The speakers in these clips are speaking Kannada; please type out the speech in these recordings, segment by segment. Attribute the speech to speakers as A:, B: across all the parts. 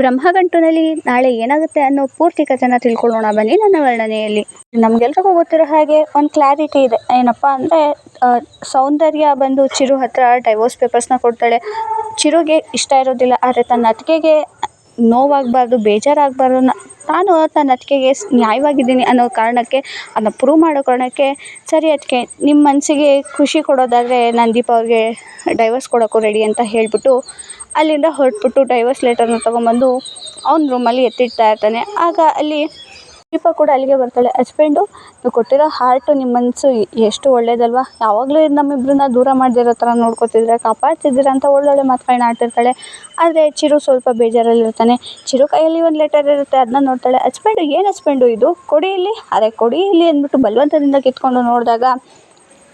A: ಬ್ರಹ್ಮಗಂಟುನಲ್ಲಿ ನಾಳೆ ಏನಾಗುತ್ತೆ ಅನ್ನೋ ಪೂರ್ತಿ ಕಥೆನ ತಿಳ್ಕೊಳ್ಳೋಣ. ಬನ್ನಿ ನನ್ನ ವರ್ಣನೆಯಲ್ಲಿ. ನಮ್ಗೆಲ್ರಿಗೂ ಗೊತ್ತಿರೋ ಹಾಗೆ ಒಂದು ಕ್ಲಾರಿಟಿ ಇದೆ. ಏನಪ್ಪ ಅಂದರೆ ಸೌಂದರ್ಯ ಬಂದು ಚಿರು ಹತ್ರ ಡೈವೋರ್ಸ್ ಪೇಪರ್ಸ್ನ ಕೊಡ್ತಾಳೆ. ಚಿರುಗೆ ಇಷ್ಟ ಇರೋದಿಲ್ಲ, ಆದರೆ ತನ್ನ ಅತ್ತಿಗೆಗೆ ನೋವಾಗಬಾರ್ದು, ಬೇಜಾರಾಗಬಾರ್ದು ನಾನು ತನ್ನ ಅತ್ತಿಗೆಗೆ ಸ್, ನ್ಯಾಯವಾಗಿದ್ದೀನಿ ಅನ್ನೋ ಕಾರಣಕ್ಕೆ, ಅದನ್ನ ಪ್ರೂವ್ ಮಾಡೋ ಕಾರಣಕ್ಕೆ ಸರಿ ಅತ್ತಿಗೆ ನಿಮ್ಮ ಮನಸ್ಸಿಗೆ ಖುಷಿ ಕೊಡೋದಾದರೆ ನಾನು ದೀಪ ಅವ್ರಿಗೆ ಡೈವರ್ಸ್ ಕೊಡೋಕ್ಕೂ ರೆಡಿ ಅಂತ ಹೇಳಿಬಿಟ್ಟು, ಅಲ್ಲಿಂದ ಹೊರಟ್ಬಿಟ್ಟು ಡೈವರ್ಸ್ ಲೆಟರ್ನ ತೊಗೊಂಬಂದು ಅವ್ನ ರೂಮಲ್ಲಿ ಎತ್ತಿಡ್ತಾ ಇರ್ತಾನೆ. ಆಗ ಅಲ್ಲಿ ದೀಪ ಕೂಡ ಅಲ್ಲಿಗೆ ಬರ್ತಾಳೆ. ಹಸ್ಬೆಂಡು, ನೀವು ಕೊಟ್ಟಿರೋ ಹಾರ್ಟು ನಿಮ್ಮ ಮನಸ್ಸು ಎಷ್ಟು ಒಳ್ಳೇದಲ್ವಾ? ಯಾವಾಗಲೂ ಇದು ನಮ್ಮಿಬ್ಬರನ್ನ ದೂರ ಮಾಡದಿರೋ ಥರ ನೋಡ್ಕೊತಿದ್ದೀರ ಕಾಪಾಡ್ತಿದ್ದೀರ ಅಂತ ಒಳ್ಳೊಳ್ಳೆ ಮಾತುಗಳನ್ನ ಆಡ್ತಿರ್ತಾಳೆ. ಆದರೆ ಚಿರು ಸ್ವಲ್ಪ ಬೇಜಾರಲ್ಲಿರ್ತಾನೆ. ಚಿರು ಕೈಯಲ್ಲಿ ಒಂದು ಲೆಟರ್ ಇರುತ್ತೆ ಅದನ್ನ ನೋಡ್ತಾಳೆ. ಹಸ್ಬೆಂಡು, ಏನು ಹಸ್ಬೆಂಡು ಇದು? ಕೊಡಿ ಇಲ್ಲಿ. ಅದೇ ಕೊಡಿ ಇಲ್ಲಿ, ಅಂದ್ಬಿಟ್ಟು ಬಲವಂತದಿಂದ ಕಿತ್ಕೊಂಡು ನೋಡಿದಾಗ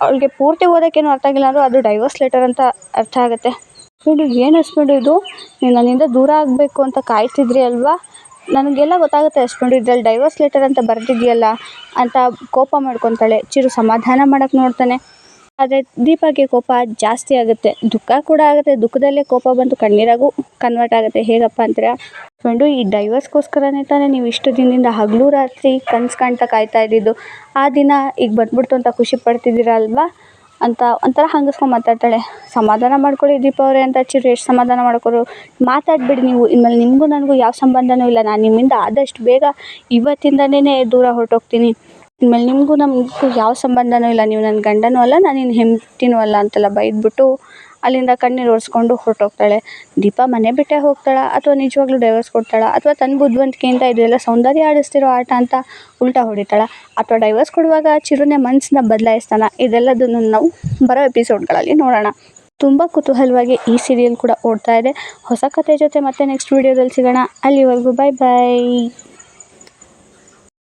A: ಅವಳಿಗೆ ಪೂರ್ತಿ ಓದೋಕ್ಕೇನು ಅರ್ಥ ಆಗಿಲ್ಲ ಅಂದರೂ ಅದು ಡೈವರ್ಸ್ ಲೆಟರ್ ಅಂತ ಅರ್ಥ ಆಗುತ್ತೆ. ಹಸ್ಬೆಂಡು, ಏನು ಹಸ್ಬೆಂಡು ಇದು? ನೀವು ನನ್ನಿಂದ ದೂರ ಆಗಬೇಕು ಅಂತ ಕಾಯ್ತಿದ್ರಿ ಅಲ್ವಾ? ನನಗೆಲ್ಲ ಗೊತ್ತಾಗುತ್ತೆ ಹಸ್ಬೆಂಡು ಇದ್ರಲ್ಲಿ ಡೈವರ್ಸ್ ಲೆಟರ್ ಅಂತ ಬರೆದಿದೆಯಲ್ಲ ಅಂತ ಕೋಪ ಮಾಡ್ಕೊತಾಳೆ. ಚಿರು ಸಮಾಧಾನ ಮಾಡೋಕ್ಕೆ ನೋಡ್ತಾನೆ. ಆದರೆ ದೀಪಕ್ಕೆ ಕೋಪ ಜಾಸ್ತಿ ಆಗುತ್ತೆ. ದುಃಖ ಕೂಡ ಆಗುತ್ತೆ. ದುಃಖದಲ್ಲೇ ಕೋಪ ಬಂದು ಕಣ್ಣೀರಾಗೂ ಕನ್ವರ್ಟ್ ಆಗುತ್ತೆ. ಹೇಗಪ್ಪ ಅಂತೀರಾ ಫ್ರೆಂಡು ಈ ಡೈವರ್ಸ್ಗೋಸ್ಕರನೇ ತಾನೇ ನೀವು ಇಷ್ಟು ದಿನದಿಂದ ಹಗಲು ರಾತ್ರಿ ಕನ್ಸು ಕಾಣ್ತಾ ಕಾಯ್ತಾ ಇದ್ದಿದ್ದು. ಆ ದಿನ ಈಗ ಬಂದ್ಬಿಡ್ತು ಅಂತ ಖುಷಿ ಪಡ್ತಿದ್ದೀರ ಅಲ್ವಾ ಅಂತ ಒಂಥರ ಹಂಗಸ್ಕೊಂಡು ಮಾತಾಡ್ತಾಳೆ. ಸಮಾಧಾನ ಮಾಡ್ಕೊಳ್ಳಿ ದೀಪ ಅವರೇ ಅಂತ ಚಿರು ಎಷ್ಟು ಸಮಾಧಾನ ಮಾಡ್ಕೊರು ಮಾತಾಡಬೇಡಿ ನೀವು. ಇನ್ಮೇಲೆ ನಿಮಗೂ ನನಗೂ ಯಾವ ಸಂಬಂಧನೂ ಇಲ್ಲ. ನಾನು ನಿಮ್ಮಿಂದ ಆದಷ್ಟು ಬೇಗ ಇವತ್ತಿಂದನೇ ದೂರ ಹೊರಟೋಗ್ತೀನಿ. ಇನ್ಮೇಲೆ ನಿಮಗೂ ನಮಗೂ ಯಾವ ಸಂಬಂಧನೂ ಇಲ್ಲ. ನೀವು ನನ್ನ ಗಂಡನೂ ಅಲ್ಲ, ನಾನು ನಿನ್ನ ಹೆಂಡ್ತಿನೂ ಅಲ್ಲ ಅಂತೆಲ್ಲ ಬೈದ್ಬಿಟ್ಟು ಅಲ್ಲಿಂದ ಕಣ್ಣೀರು ಒರೆಸ್ಕೊಂಡು ಹೊರಟೋಗ್ತಾಳೆ. ದೀಪ ಮನೆ ಬಿಟ್ಟೇ ಹೋಗ್ತಾಳಾ, ಅಥವಾ ನಿಜವಾಗ್ಲೂ ಡೈವರ್ಸ್ ಕೊಡ್ತಾಳಾ, ಅಥವಾ ತನ್ನ ಬುದ್ಧಿವಂತಿಕೆಯಿಂದ ಇದೆಲ್ಲ ಸೌಂದರ್ಯ ಆಡಿಸ್ತಿರೋ ಆಟ ಅಂತ ಉಲ್ಟಾ ಹೊಡಿತಾಳೆ. ಅಥವಾ ಡೈವರ್ಸ್ ಕೊಡುವಾಗ ಚಿರುನೆ ಮನಸ್ಸನ್ನ ಬದಲಾಯಿಸ್ತಾನ, ಇದೆಲ್ಲದನ್ನು ನಾವು ಬರೋ ಎಪಿಸೋಡ್ಗಳಲ್ಲಿ ನೋಡೋಣ. ತುಂಬ ಕುತೂಹಲವಾಗಿ ಈ ಸೀರಿಯಲ್ ಕೂಡ ಓಡ್ತಾ ಇದೆ. ಹೊಸ ಕಥೆ ಜೊತೆ ಮತ್ತೆ ನೆಕ್ಸ್ಟ್ ವೀಡಿಯೋದಲ್ಲಿ ಸಿಗೋಣ. ಅಲ್ಲಿವರೆಗೂ ಬಾಯ್ ಬಾಯ್